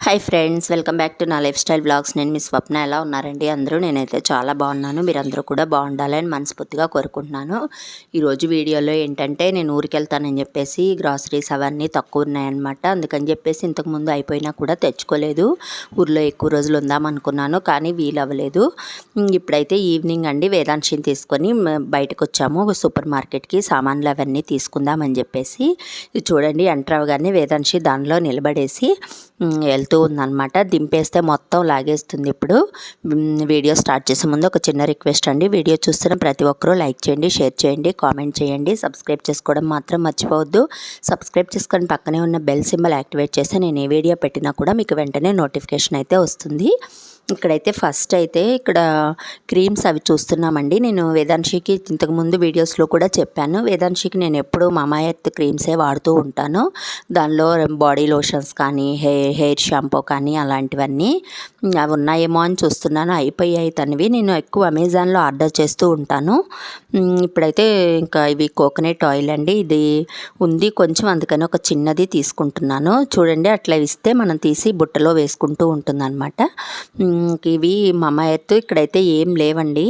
Hi friends welcome back to నా lifestyle blogs నేను మీ స్వప్న ఎలా ఉన్నారండి? అందరూ? నేనైతే చాలా బాగున్నాను. మీరందరూ కూడా బాగుండాలని మనస్ఫూర్తిగా కోరుకుంటున్నాను. ఈరోజు వీడియోలో ఏంటంటే నేను ఊరికి వెళ్తానని చెప్పేసి గ్రాసరీస్ అవన్నీ తక్కువ ఉన్నాయన్నమాట. అందుకని చెప్పేసి ఇంతకుముందు అయిపోయినా కూడా తెచ్చుకోలేదు. ఊర్లో ఎక్కువ రోజులు ఉందామనుకున్నాను కానీ వీలు అవ్వలేదు ఇప్పుడైతే ఈవినింగ్ అండి. వేదాంశిని తీసుకొని బయటకు వచ్చాము సూపర్ మార్కెట్కి సామాన్లు అవన్నీ తీసుకుందామని చెప్పేసి. ఇది చూడండి ఎంటర్ అవగానే వేదాంశి దానిలో నిలబడేసి ఉమ్, వెళ్తూ ఉందన్నమాట. దింపేస్తే మొత్తం లాగేస్తుంది ఇప్పుడు. వీడియో స్టార్ట్ చేసే ముందు ఒక చిన్న రిక్వెస్ట్ అండి. వీడియో చూస్తున్న ప్రతి ఒక్కరూ లైక్ చేయండి షేర్ చేయండి కామెంట్ చేయండి. సబ్స్క్రైబ్ చేసుకోవడం మాత్రం మర్చిపోవద్దు. సబ్స్క్రైబ్ చేసుకొని పక్కనే ఉన్న బెల్ సింబల్ యాక్టివేట్ చేస్తే నేను ఏ వీడియో పెట్టినా కూడా మీకు వెంటనే నోటిఫికేషన్ అయితే వస్తుంది. ఇక్కడైతే ఫస్ట్ అయితే ఇక్కడ క్రీమ్స్ అవి చూస్తున్నామండి. నేను వేదాంశికి ఇంతకుముందు వీడియోస్లో కూడా చెప్పాను. వేదాంశికి నేను ఎప్పుడు మమాయత్ క్రీమ్సే వాడుతూ ఉంటాను. దానిలో బాడీ లోషన్స్ కానీ హెయిర్ హెయిర్ షాంపూ కానీ అలాంటివన్నీ అవి ఉన్నాయేమో అని చూస్తున్నాను. అయిపోయాయి తనవి. నేను ఎక్కువ అమెజాన్లో ఆర్డర్ చేస్తూ ఉంటాను. ఇప్పుడైతే ఇంకా ఇవి కోకోనట్ ఆయిల్ అండి. ఇది ఉంది కొంచెం అందుకని ఒక చిన్నది తీసుకుంటున్నాను. చూడండి అట్లా ఇస్తే మనం తీసి బుట్టలో వేసుకుంటూ ఉంటుందన్నమాట. ఇవి మమ అమ్మాయితో ఇక్కడైతే ఏం లేవండి.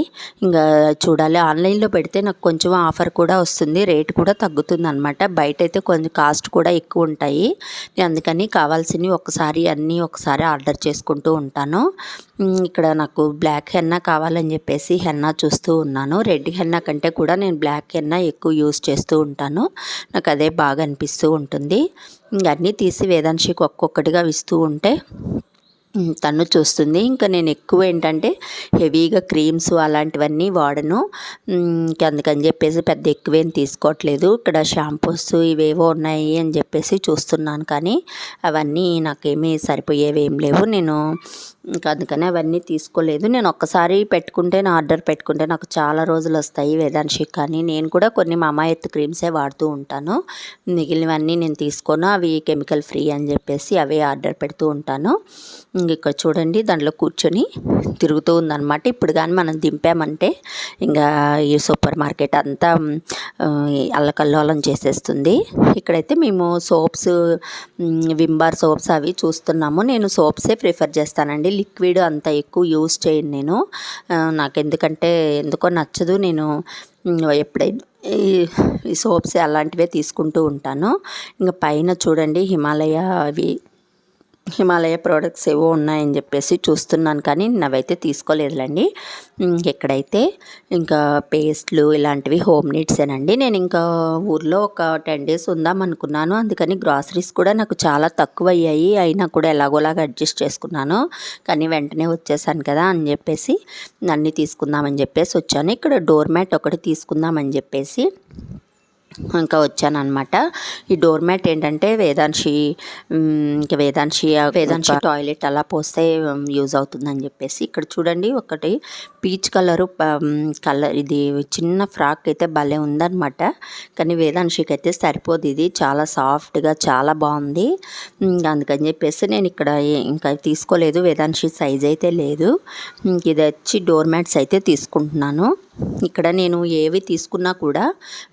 ఇంకా చూడాలి. ఆన్లైన్లో పెడితే నాకు కొంచెం ఆఫర్ కూడా వస్తుంది. రేట్ కూడా తగ్గుతుంది అనమాట బయట అయితే కొంచెం కాస్ట్ కూడా ఎక్కువ ఉంటాయి. అందుకని కావాల్సినవి ఒకసారి అన్నీ ఒకసారి ఆర్డర్ చేసుకుంటూ ఉంటాను. ఇక్కడ నాకు బ్లాక్ హెన్నా కావాలని చెప్పేసి హెన్నా చూస్తూ ఉన్నాను. రెడ్ హెన్నా కంటే కూడా నేను బ్లాక్ హెన్నా ఎక్కువ యూస్ చేస్తూ ఉంటాను. నాకు అదే బాగా అనిపిస్తూ ఉంటుంది. ఇంక అన్నీ తీసి వేదాంశికి ఒక్కొక్కటిగా ఇస్తూ ఉంటే తను చూస్తుంది. ఇంకా నేను ఎక్కువ ఏంటంటే హెవీగా క్రీమ్స్ అలాంటివన్నీ వాడను. ఇంకా అందుకని చెప్పేసి పెద్ద ఎక్కువేం తీసుకోవట్లేదు. ఇక్కడ షాంపూస్ ఇవేవో ఉన్నాయి అని చెప్పేసి చూస్తున్నాను కానీ అవన్నీ నాకేమీ సరిపోయేవి ఏం లేవు. నేను ఇంకా అందుకని అవన్నీ తీసుకోలేదు. నేను ఒక్కసారి పెట్టుకుంటే నా ఆర్డర్ పెట్టుకుంటే నాకు చాలా రోజులు వస్తాయి వేదాంశి. కానీ నేను కూడా కొన్ని మమాయత్ క్రీమ్సే వాడుతూ ఉంటాను. మిగిలినవన్నీ నేను తీసుకోను. అవి కెమికల్ ఫ్రీ అని చెప్పేసి అవే ఆర్డర్ పెడుతూ ఉంటాను. ఇక్కడ చూడండి దాంట్లో కూర్చొని తిరుగుతూ ఉందన్నమాట. ఇప్పుడు కానీ మనం దింపామంటే ఇంకా ఈ సూపర్ మార్కెట్ అంతా అల్లకల్లోలం చేసేస్తుంది. ఇక్కడైతే మేము సోప్స్ వింబార్ సోప్స్ అవి చూస్తున్నాము. నేను సోప్సే ప్రిఫర్ చేస్తానండి. లిక్విడ్ అంత ఎక్కువ యూస్ చేయను నేను. నాకు ఎందుకంటే ఎందుకో నచ్చదు. నేను ఎప్పుడైనా ఈ ఈ సోప్స్ అలాంటివే తీసుకుంటూ ఉంటాను. ఇంకా పైన చూడండి హిమాలయ అవి హిమాలయ ప్రోడక్ట్స్ ఏవో ఉన్నాయని చెప్పేసి చూస్తున్నాను కానీ నవైతే తీసుకోలేదులేండి. ఎక్కడైతే ఇంకా పేస్ట్లు ఇలాంటివి హోమ్ నీడ్సేనండి నేను ఇంకా ఊర్లో ఒక టెన్ డేస్ ఉందాం అనుకున్నాను. అందుకని గ్రాసరీస్ కూడా నాకు చాలా తక్కువ అయ్యాయి అయినా కూడా ఎలాగోలాగా అడ్జస్ట్ చేసుకున్నాను. కానీ వెంటనే వచ్చేసాను కదా అని చెప్పేసి అన్నీ తీసుకుందామని చెప్పేసి వచ్చాను. ఇక్కడ డోర్ మ్యాట్ ఒకటి తీసుకుందామని చెప్పేసి ఇంకా వచ్చానమాట ఈ డోర్ మ్యాట్ ఏంటంటే వేదాంశి ఇంకా వేదాంశి వేదాంశి టాయిలెట్ అలా పోస్తే యూజ్ అవుతుందని చెప్పేసి ఇక్కడ చూడండి ఒకటి పీచ్ కలరు కలర్ ఇది చిన్న ఫ్రాక్ అయితే భలే ఉందన్నమాట. కానీ వేదాంశికి అయితే సరిపోదు ఇది. చాలా సాఫ్ట్గా చాలా బాగుంది. ఇంకా అందుకని చెప్పేసి నేను ఇక్కడ ఇంకా తీసుకోలేదు. వేదాంశి సైజ్ అయితే లేదు. ఇంక ఇది వచ్చి డోర్ మ్యాట్స్ అయితే తీసుకుంటున్నాను. ఇక్కడ నేను ఏవి తీసుకున్నా కూడా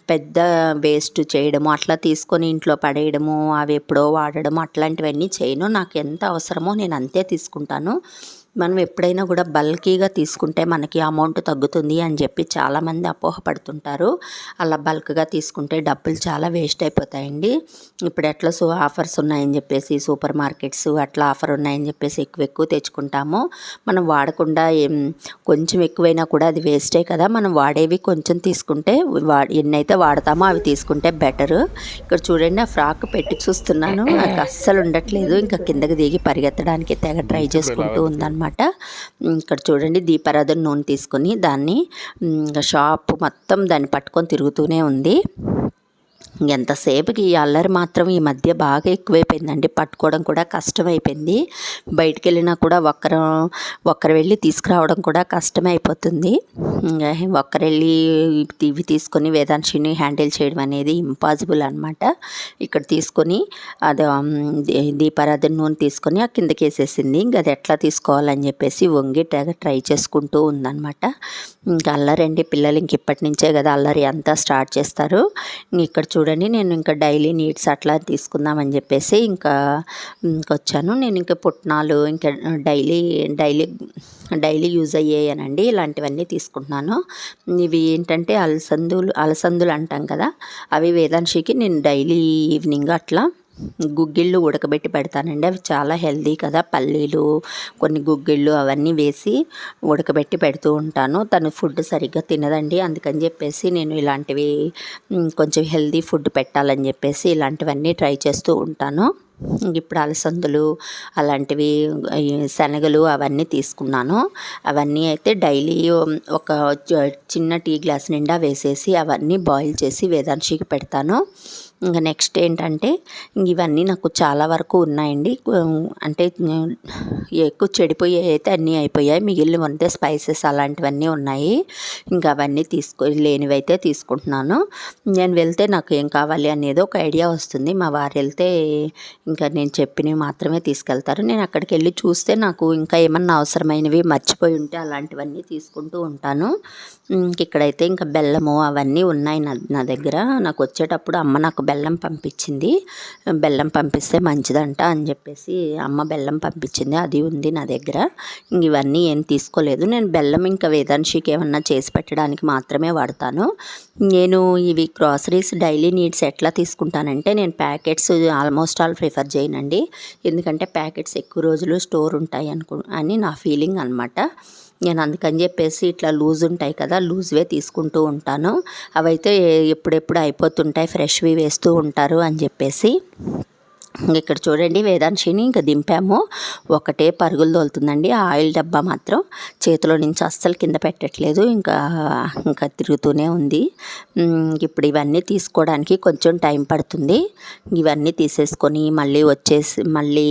పెద్ద వేస్ట్ చేయడము అట్లా తీసుకొని ఇంట్లో పడేయడము అవి ఎప్పుడో వాడడం అట్లాంటివన్నీ చేయను. నాకు ఎంత అవసరమో నేను అంతే తీసుకుంటాను. మనం ఎప్పుడైనా కూడా బల్కీగా తీసుకుంటే మనకి అమౌంట్ తగ్గుతుంది అని చెప్పి చాలామంది అపోహపడుతుంటారు. అలా బల్క్గా తీసుకుంటే డబ్బులు చాలా వేస్ట్ అయిపోతాయండి. ఇప్పుడు ఎట్లా సో ఆఫర్స్ ఉన్నాయని చెప్పేసి సూపర్ మార్కెట్స్ అట్లా ఆఫర్ ఉన్నాయని చెప్పేసి ఎక్కువ ఎక్కువ తెచ్చుకుంటాము. మనం వాడకుండా కొంచెం ఎక్కువైనా కూడా అది వేస్టే కదా. మనం వాడేవి కొంచెం తీసుకుంటే వా ఎన్నైతే వాడతామో అవి తీసుకుంటే బెటర్. ఇక్కడ చూడండి ఆ ఫ్రాక్ పెట్టి చూస్తున్నాను. నాకు అస్సలు ఉండట్లేదు. ఇంకా కిందకి దిగి పరిగెత్తడానికి తెగ ట్రై చేసుకుంటూ ఉందన్నమాట. ఇక్కడ చూడండి దీపారాధన నూనె తీసుకొని దాన్ని షాప్ మొత్తం దాన్ని పట్టుకొని తిరుగుతూనే ఉంది. ఎంతసేపుకి ఈ అల్లరి మాత్రం ఈ మధ్య బాగా ఎక్కువైపోయిందండి. పట్టుకోవడం కూడా కష్టమైపోయింది. బయటికి వెళ్ళినా కూడా ఒక్కరు ఒక్కరు వెళ్ళి తీసుకురావడం కూడా కష్టమైపోతుంది. ఒక్కరు వెళ్ళి ఇవి తీసుకొని వేదాంశిని హ్యాండిల్ చేయడం అనేది ఇంపాసిబుల్ అనమాట ఇక్కడ తీసుకొని అది దీపారాధన నూనె తీసుకొని ఆ కిందకి వేసేసింది ఇంకా అది ఎట్లా తీసుకోవాలని చెప్పేసి వంగి తెగ ట్రై చేసుకుంటూ ఉందన్నమాట. ఇంకా అల్లరండి పిల్లలు ఇంక ఇప్పటి నుంచే కదా అల్లరి అంతా స్టార్ట్ చేస్తారు. ఇక్కడ చూ చూడండి నేను ఇంకా డైలీ నీడ్స్ అట్లా తీసుకుందామని చెప్పేసి ఇంకా ఇంకొచ్చాను నేను ఇంకా పుట్నాలు ఇంకా డైలీ డైలీ డైలీ యూజ్ అయ్యాయనండి. ఇలాంటివన్నీ తీసుకుంటున్నాను. ఇవి ఏంటంటే అలసందులు అలసందులు అంటాం కదా అవి వేదాంశికి నేను డైలీ ఈవినింగ్ అట్లా గుగ్గిళ్ళు ఉడకబెట్టి పెడతానండి. అవి చాలా హెల్దీ కదా. పల్లీలు కొన్ని గుగ్గిళ్ళు అవన్నీ వేసి ఉడకబెట్టి పెడుతూ ఉంటాను. తను ఫుడ్ సరిగ్గా తినదండి. అందుకని చెప్పేసి నేను ఇలాంటివి కొంచెం హెల్దీ ఫుడ్ పెట్టాలని చెప్పేసి ఇలాంటివన్నీ ట్రై చేస్తూ ఉంటాను. ఇప్పుడు అలసందులు అలాంటివి శనగలు అవన్నీ తీసుకున్నాను. అవన్నీ అయితే డైలీ ఒక చిన్న టీ గ్లాస్ నిండా వేసేసి అవన్నీ బాయిల్ చేసి వేదాంశికి పెడతాను. ఇంకా నెక్స్ట్ ఏంటంటే ఇవన్నీ నాకు చాలా వరకు ఉన్నాయండి. అంటే ఎక్కువ చెడిపోయి అయితే అన్నీ అయిపోయాయి. మిగిలిన ఉంటే స్పైసెస్ అలాంటివన్నీ ఉన్నాయి. ఇంకా అవన్నీ తీసుకో లేనివైతే తీసుకుంటున్నాను. నేను వెళ్తే నాకు ఏం కావాలి అనేది ఒక ఐడియా వస్తుంది. మా వారు వెళ్తే ఇంకా నేను చెప్పినవి మాత్రమే తీసుకెళ్తారు. నేను అక్కడికి వెళ్ళి చూస్తే నాకు ఇంకా ఏమన్నా అవసరమైనవి మర్చిపోయి ఉంటే అలాంటివన్నీ తీసుకుంటూ ఉంటాను. ఇక్కడైతే ఇంకా బెల్లము అవన్నీ ఉన్నాయి నా నా దగ్గర. నాకు వచ్చేటప్పుడు అమ్మ నాకు బెల్లం పంపించింది. బెల్లం పంపిస్తే మంచిదంట అని చెప్పేసి అమ్మ బెల్లం పంపించింది. అది ఉంది నా దగ్గర. ఇంక ఇవన్నీ ఏం తీసుకోలేదు. నేను బెల్లం ఇంకా వేదాంశికి ఏమన్నా చేసి పెట్టడానికి మాత్రమే వాడతాను. నేను ఇవి గ్రాసరీస్ డైలీ నీడ్స్ ఎట్లా తీసుకుంటానంటే నేను ప్యాకెట్స్ ఆల్మోస్ట్ ఆల్ ప్రిఫర్ చేయనండి. ఎందుకంటే ప్యాకెట్స్ ఎక్కువ రోజులు స్టోర్ ఉంటాయి అనుకు అని నా ఫీలింగ్ అనమాట నేను అందుకని చెప్పేసి ఇట్లా లూజ్ ఉంటాయి కదా లూజ్వే తీసుకుంటూ ఉంటాను. అవైతే ఎప్పుడెప్పుడు అయిపోతుంటాయి ఫ్రెష్వి వేస్తూ ఉంటారు అని చెప్పేసి. ఇక్కడ చూడండి వేదాంశిని ఇంకా దింపాము. ఒకటే పరుగులు తోలుతుందండి. ఆయిల్ డబ్బా మాత్రం చేతిలో నుంచి అస్సలు కింద పెట్టట్లేదు. ఇంకా ఇంకా తిరుగుతూనే ఉంది. ఇప్పుడు ఇవన్నీ తీసుకోవడానికి కొంచెం టైం పడుతుంది. ఇవన్నీ తీసేసుకొని మళ్ళీ వచ్చేసి మళ్ళీ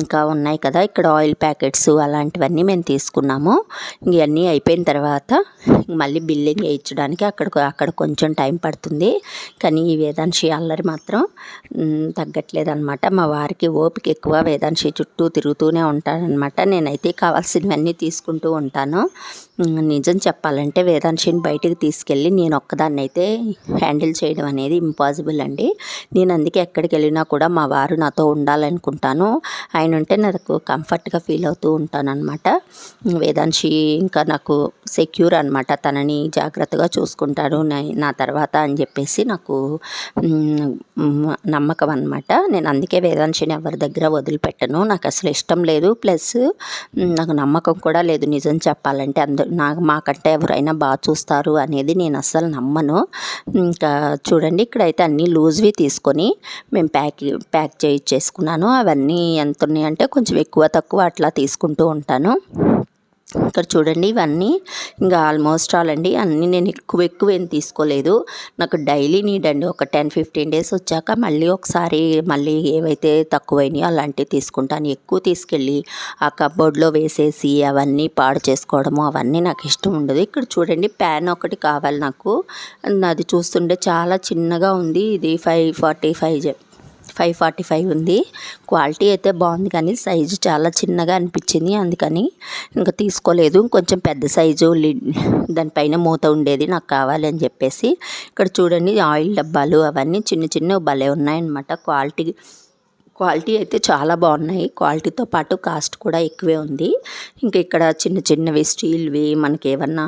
ఇంకా ఉన్నాయి కదా ఇక్కడ ఆయిల్ ప్యాకెట్స్ అలాంటివన్నీ మేము తీసుకున్నాము. ఇవన్నీ అయిపోయిన తర్వాత మళ్ళీ బిల్లింగ్ వేయించడానికి అక్కడ అక్కడ కొంచెం టైం పడుతుంది. కానీ ఈ వేదాంశి అల్లరి మాత్రం మ్, తగ్గట్లేదు అనమాట మా వారికి ఓపిక ఎక్కువ వేదాంశి చుట్టూ తిరుగుతూనే ఉంటానన్నమాట. నేనైతే కావాల్సినవన్నీ తీసుకుంటూ ఉంటాను. నిజం చెప్పాలంటే వేదాంశిని బయటికి తీసుకెళ్ళి నేను ఒక్కదాన్ని అయితే హ్యాండిల్ చేయడం అనేది ఇంపాసిబుల్ అండి. నేను అందుకే ఎక్కడికి వెళ్ళినా కూడా మా వారు నాతో ఉండాలనుకుంటాను. ఆయన ఉంటే నాకు కంఫర్ట్గా ఫీల్ అవుతూ ఉంటాను అనమాట వేదాంశి ఇంకా నాకు సెక్యూర్ అనమాట తనని జాగ్రత్తగా చూసుకుంటాడు నా- తర్వాత అని చెప్పేసి నాకు నమ్మకం అనమాట నేను అందుకే వేదాంశిని ఎవరి దగ్గర వదిలిపెట్టను. నాకు అసలు ఇష్టం లేదు. ప్లస్ నాకు నమ్మకం కూడా లేదు నిజం చెప్పాలంటే. అందరు నాకు మాకంటే ఎవరైనా బాగా చూస్తారు అనేది నేను అస్సలు నమ్మను. ఇంకా చూడండి ఇక్కడైతే అన్నీ లూజ్వి తీసుకొని మేము ప్యాక్ ప్యాక్ చేయించేసుకున్నాను అవన్నీ ఎంత ఉన్నాయంటే కొంచెం ఎక్కువ తక్కువ అట్లా తీసుకుంటూ ఉంటాను. ఇక్కడ చూడండి ఇవన్నీ. ఇంకా ఆల్మోస్ట్ ఆల్ అండి అన్నీ నేను ఎక్కువ ఎక్కువ ఏం తీసుకోలేదు. నాకు డైలీ నీడ్ అండి. ఒక టెన్ ఫిఫ్టీన్ డేస్ వచ్చాక మళ్ళీ ఒకసారి మళ్ళీ ఏవైతే తక్కువైనాయో అలాంటివి తీసుకుంటాను. ఎక్కువ తీసుకెళ్ళి ఆ కబోర్డ్లో వేసేసి అవన్నీ పాడు చేసుకోవడము అవన్నీ నాకు ఇష్టం ఉండదు. ఇక్కడ చూడండి ప్యాన్ ఒకటి కావాలి నాకు. అది చూస్తుంటే చాలా చిన్నగా ఉంది. ఇది five forty five five forty five ఉంది. క్వాలిటీ అయితే బాగుంది కానీ సైజు చాలా చిన్నగా అనిపించింది. అందుకని ఇంకా తీసుకోలేదు. కొంచెం పెద్ద సైజు లిడ్ దానిపైన మూత ఉండేది. నాకు కావాలి అని చెప్పేసి ఇక్కడ చూడండి ఆయిల్ డబ్బాలు అవన్నీ చిన్న చిన్న భలే ఉన్నాయన్నమాట. క్వాలిటీ క్వాలిటీ అయితే చాలా బాగున్నాయి. క్వాలిటీతో పాటు కాస్ట్ కూడా ఎక్కువే ఉంది. ఇంకా ఇక్కడ చిన్న చిన్నవి స్టీల్వి మనకి ఏమన్నా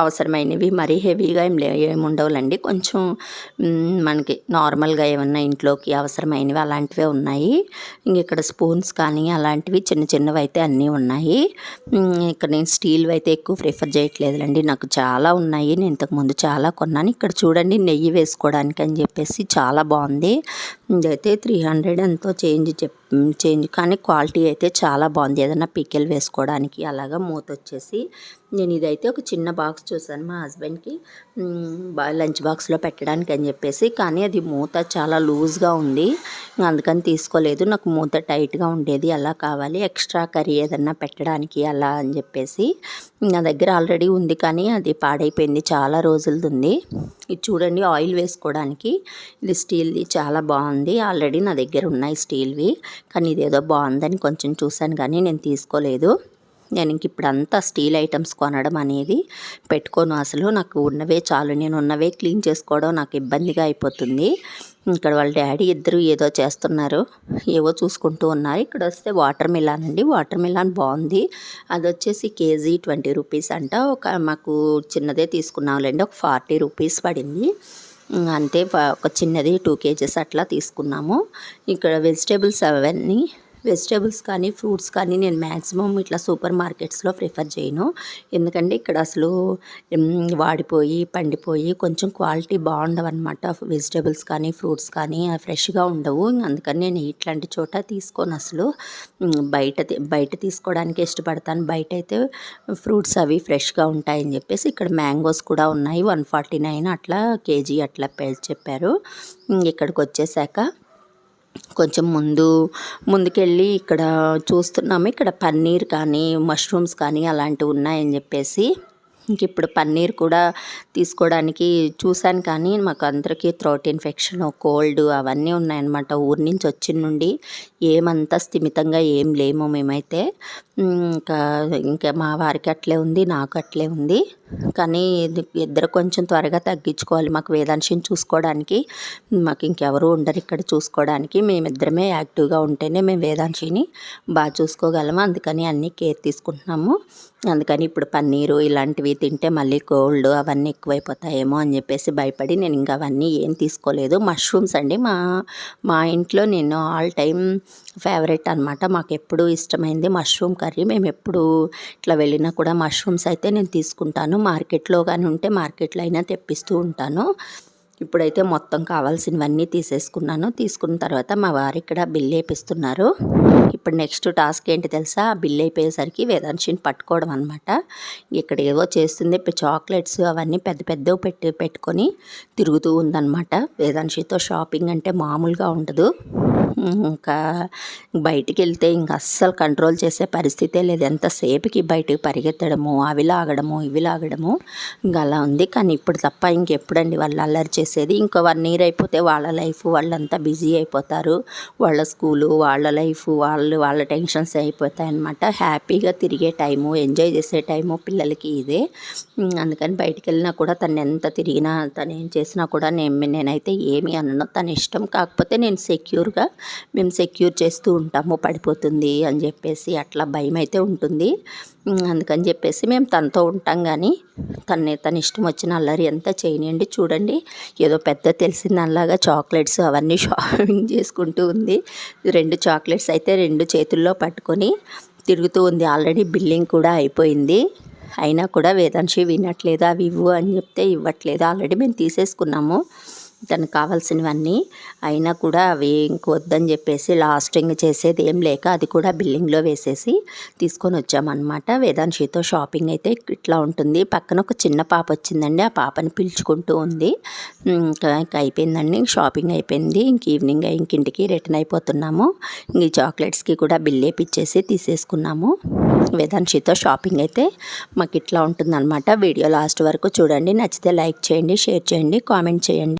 అవసరమైనవి మరీ హెవీగా ఏం లే ఏమి ఉండవులండి. కొంచెం మనకి నార్మల్గా ఏమన్నా ఇంట్లోకి అవసరమైనవి అలాంటివే ఉన్నాయి. ఇంక ఇక్కడ స్పూన్స్ కానీ అలాంటివి చిన్న చిన్నవి అయితే అన్నీ ఉన్నాయి. ఇక్కడ నేను స్టీల్వి అయితే ఎక్కువ ప్రిఫర్ చేయట్లేదులండి. నాకు చాలా ఉన్నాయి. నేను ఇంతకుముందు చాలా కొన్నాను. ఇక్కడ చూడండి నెయ్యి వేసుకోవడానికి అని చెప్పేసి చాలా బాగుంది. ఇదైతే త్రీ హండ్రెడ్ ఎంతో చేంజ్ చెప్ చేంజ్ కానీ క్వాలిటీ అయితే చాలా బాగుంది. ఏదైనా పికెల్ వేసుకోవడానికి అలాగా మూత వచ్చేసి నేను ఇదైతే ఒక చిన్న బాక్స్ చూసాను మా హస్బెండ్కి. లంచ్ బాక్స్లో పెట్టడానికి అని చెప్పేసి కానీ అది మూత చాలా లూజ్గా ఉంది. అందుకని తీసుకోలేదు. నాకు మూత టైట్గా ఉండేది. అలా కావాలి. ఎక్స్ట్రా కర్రీ ఏదన్నా పెట్టడానికి అలా అని చెప్పేసి నా దగ్గర ఆల్రెడీ ఉంది కానీ అది పాడైపోయింది. చాలా రోజులది ఉంది. ఇది చూడండి ఆయిల్ వేసుకోవడానికి. ఇది స్టీల్ది చాలా బాగుంది. ఆల్రెడీ నా దగ్గర ఉన్నాయి స్టీల్వి. కానీ ఇదేదో బాగుందని కొంచెం చూశాను కానీ నేను తీసుకోలేదు. నేను ఇంక ఇప్పుడు అంతా స్టీల్ ఐటమ్స్ కొనడం అనేది పెట్టుకోను అసలు. నాకు ఉన్నవే చాలు. నేను ఉన్నవే క్లీన్ చేసుకోవడం నాకు ఇబ్బందిగా అయిపోతుంది. ఇక్కడ వాళ్ళ డాడీ ఇద్దరు ఏదో చేస్తున్నారు. ఏవో చూసుకుంటూ ఉన్నారు. ఇక్కడ వస్తే వాటర్ మిలాన్ అండి. వాటర్ మిలాన్ బాగుంది. అది వచ్చేసి కేజీ ట్వంటీ రూపీస్ అంట. ఒక మాకు చిన్నదే తీసుకున్నాంలేండి. ఒక ఫార్టీ రూపీస్ పడింది. అంటే అంతే. ఒక చిన్నది టూ కేజీస్ అట్లా తీసుకున్నాము. ఇక్కడ వెజిటేబుల్స్ అవన్నీ వెజిటేబుల్స్ కానీ ఫ్రూట్స్ కానీ నేను మ్యాక్సిమం ఇట్లా సూపర్ మార్కెట్స్లో ప్రిఫర్ చేయను. ఎందుకంటే ఇక్కడ అసలు వాడిపోయి పండిపోయి కొంచెం క్వాలిటీ బాగుండవు అనమాట వెజిటేబుల్స్ కానీ ఫ్రూట్స్ కానీ ఫ్రెష్గా ఉండవు. అందుకని నేను ఇట్లాంటి చోట తీసుకోను అసలు. బయట బయట తీసుకోవడానికి ఇష్టపడతాను. బయట అయితే ఫ్రూట్స్ అవి ఫ్రెష్గా ఉంటాయని చెప్పేసి ఇక్కడ మ్యాంగోస్ కూడా ఉన్నాయి. వన్ ఫార్టీ నైన్ అట్లా కేజీ అట్లా పె- చెప్పారు. ఇక్కడికి వచ్చేసాక కొంచెం ముందు ముందుకెళ్ళి ఇక్కడ చూస్తున్నాము. ఇక్కడ పన్నీర్ కానీ మష్రూమ్స్ కానీ అలాంటివి ఉన్నాయని చెప్పేసి ఇప్పుడు పన్నీర్ కూడా తీసుకోవడానికి చూశాను కానీ మాకు అందరికీ థ్రోట్ ఇన్ఫెక్షన్ కోల్డ్ అవన్నీ ఉన్నాయన్నమాట. ఊరి నుంచి వచ్చిన నుండి ఏమంతా స్థిమితంగా ఏం లేము మేమైతే. ఇంకా ఇంకా మా వారికి అట్లే ఉంది నాకు అట్లే ఉంది. కానీ ఇద్దరు కొంచెం త్వరగా తగ్గించుకోవాలి మాకు వేదాంశిని చూసుకోవడానికి. మాకు ఇంకెవరు ఉండరు ఇక్కడ చూసుకోవడానికి. మేమిద్దరమే యాక్టివ్గా ఉంటేనే మేము వేదాంశిని బాగా చూసుకోగలము. అందుకని అన్నీ కేర్ తీసుకుంటున్నాము. అందుకని ఇప్పుడు పన్నీరు ఇలాంటివి తింటే మళ్ళీ కోల్డ్ అవన్నీ ఎక్కువైపోతాయేమో అని చెప్పేసి భయపడి నేను ఇంకా అవన్నీ ఏం తీసుకోలేదు. మష్రూమ్స్ అండి. మా మా ఇంట్లో నేను ఆల్ టైమ్ ఫేవరెట్ అనమాట మాకు ఎప్పుడు ఇష్టమైంది మష్రూమ్ కర్రీ. మేము ఎప్పుడు ఇట్లా వెళ్ళినా కూడా మష్రూమ్స్ అయితే నేను తీసుకుంటాను. మార్కెట్లో కానీ ఉంటే మార్కెట్లో అయినా తెప్పిస్తూ ఉంటాను. ఇప్పుడైతే మొత్తం కావాల్సినవన్నీ తీసేసుకున్నాను. తీసుకున్న తర్వాత మా వారు ఇక్కడ బిల్ వేపిస్తున్నారు. ఇప్పుడు నెక్స్ట్ టాస్క్ ఏంటి తెలుసా? ఆ బిల్ అయిపోయేసరికి వేదాంశిని పట్టుకోవడం అనమాట ఇక్కడ ఏవో చేస్తుంది చాక్లెట్స్ అవన్నీ పెద్ద పెద్దవి పెట్టి పెట్టుకొని తిరుగుతూ ఉందన్నమాట. వేదాంశితో షాపింగ్ అంటే మామూలుగా ఉండదు. ఇంకా బయటికి వెళ్తే ఇంకా అస్సలు కంట్రోల్ చేసే పరిస్థితే లేదు. ఎంతసేపుకి బయటకు పరిగెత్తడము అవి లాగడము ఇవి లాగడము ఇంకా అలా ఉంది. కానీ ఇప్పుడు తప్ప ఇంకెప్పుడండి వాళ్ళు అల్లరి చేసేది? ఇంకో వన్ ఇయర్ అయిపోతే వాళ్ళ లైఫ్ వాళ్ళంతా బిజీ అయిపోతారు. వాళ్ళ స్కూలు వాళ్ళ లైఫ్ వాళ్ళు వాళ్ళ టెన్షన్స్ అయిపోతాయన్నమాట. హ్యాపీగా తిరిగే టైము ఎంజాయ్ చేసే టైము పిల్లలకి ఇదే. అందుకని బయటికి వెళ్ళినా కూడా తను ఎంత తిరిగినా తను ఏం చేసినా కూడా నేను నేనైతే ఏమి అనను. తన ఇష్టం కాకపోతే నేను సెక్యూర్గా మేము సెక్యూర్ చేస్తూ ఉంటాము పడిపోతుంది అని చెప్పేసి అట్లా భయం అయితే ఉంటుంది అందుకని చెప్పేసి మేము తనతో ఉంటాం కానీ తన తన ఇష్టం వచ్చిన అల్లరి ఎంత చేయనియండి. చూడండి ఏదో పెద్ద తెలిసిన చాక్లెట్స్ అవన్నీ షాపింగ్ చేసుకుంటూ ఉంది. రెండు చాక్లెట్స్ అయితే రెండు చేతుల్లో పట్టుకొని తిరుగుతూ ఉంది. ఆల్రెడీ బిల్లింగ్ కూడా అయిపోయింది. అయినా కూడా వేదాంశి వినట్లేదు అవి ఇవ్వు అని చెప్తే ఇవ్వట్లేదు ఆల్రెడీ మేము తీసేసుకున్నాము. తనకు కావాల్సినవన్నీ అయినా కూడా అవి ఇంకొద్దని చెప్పేసి లాస్టింగ్ చేసేది ఏం లేక అది కూడా బిల్లింగ్లో వేసేసి తీసుకొని వచ్చామన్నమాట. వేదాంశితో షాపింగ్ అయితే ఇట్లా ఉంటుంది. పక్కన ఒక చిన్న పాప వచ్చిందండి. ఆ పాపని పిలుచుకుంటూ ఉంది. ఇంకా ఇంకా అయిపోయిందండి. షాపింగ్ అయిపోయింది. ఇంక ఈవినింగ్ ఇంక ఇంటికి రిటర్న్ అయిపోతున్నాము. ఇంక ఈ చాక్లెట్స్కి కూడా బిల్ వేపిచ్చేసి తీసేసుకున్నాము. వేదాంశితో షాపింగ్ అయితే మాకు ఇట్లా ఉంటుందన్నమాట. వీడియో లాస్ట్ వరకు చూడండి. నచ్చితే లైక్ చేయండి షేర్ చేయండి కామెంట్ చేయండి.